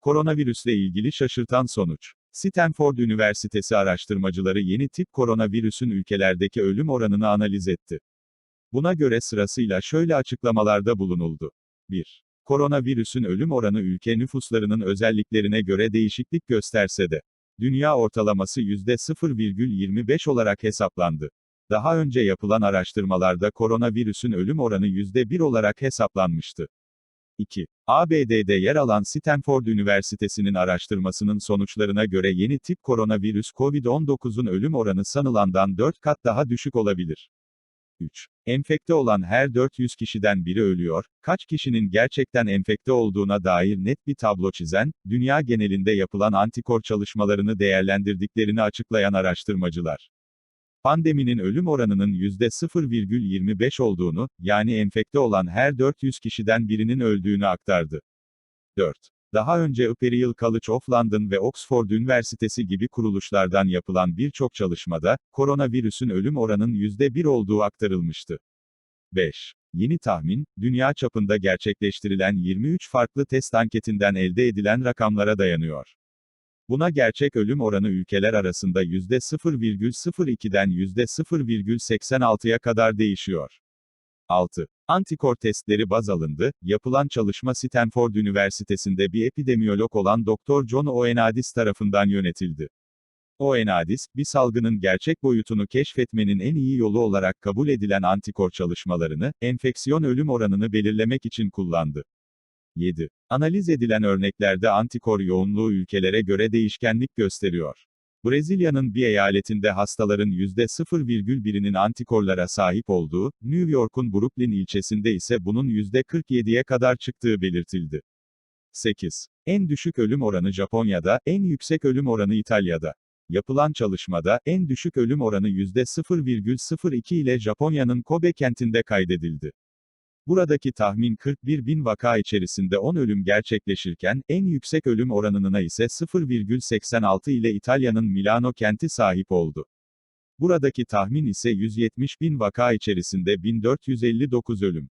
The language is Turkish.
Koronavirüsle ilgili şaşırtan sonuç. Stanford Üniversitesi araştırmacıları yeni tip koronavirüsün ülkelerdeki ölüm oranını analiz etti. Buna göre sırasıyla şöyle açıklamalarda bulunuldu. 1. Koronavirüsün ölüm oranı ülke nüfuslarının özelliklerine göre değişiklik gösterse de, dünya ortalaması %0,25 olarak hesaplandı. Daha önce yapılan araştırmalarda koronavirüsün ölüm oranı %1 olarak hesaplanmıştı. 2. ABD'de yer alan Stanford Üniversitesi'nin araştırmasının sonuçlarına göre yeni tip koronavirüs COVID-19'un ölüm oranı sanılandan 4 kat daha düşük olabilir. 3. Enfekte olan her 400 kişiden biri ölüyor, kaç kişinin gerçekten enfekte olduğuna dair net bir tablo çizen, dünya genelinde yapılan antikor çalışmalarını değerlendirdiklerini açıklayan araştırmacılar. Pandeminin ölüm oranının %0,25 olduğunu, yani enfekte olan her 400 kişiden birinin öldüğünü aktardı. 4. Daha önce Imperial College of London ve Oxford Üniversitesi gibi kuruluşlardan yapılan birçok çalışmada, koronavirüsün ölüm oranının %1 olduğu aktarılmıştı. 5. Yeni tahmin, dünya çapında gerçekleştirilen 23 farklı test anketinden elde edilen rakamlara dayanıyor. Buna gerçek ölüm oranı ülkeler arasında %0,02'den %0,86'ya kadar değişiyor. 6. Antikor testleri baz alındı, yapılan çalışma Stanford Üniversitesi'nde bir epidemiyolog olan Dr. John Oenadis tarafından yönetildi. Oenadis, bir salgının gerçek boyutunu keşfetmenin en iyi yolu olarak kabul edilen antikor çalışmalarını, enfeksiyon ölüm oranını belirlemek için kullandı. 7. Analiz edilen örneklerde antikor yoğunluğu ülkelere göre değişkenlik gösteriyor. Brezilya'nın bir eyaletinde hastaların %0,1'inin antikorlara sahip olduğu, New York'un Brooklyn ilçesinde ise bunun %47'ye kadar çıktığı belirtildi. 8. En düşük ölüm oranı Japonya'da, en yüksek ölüm oranı İtalya'da. Yapılan çalışmada, en düşük ölüm oranı %0,02 ile Japonya'nın Kobe kentinde kaydedildi. Buradaki tahmin 41 bin vaka içerisinde 10 ölüm gerçekleşirken, en yüksek ölüm oranına ise 0,86 ile İtalya'nın Milano kenti sahip oldu. Buradaki tahmin ise 170 bin vaka içerisinde 1459 ölüm.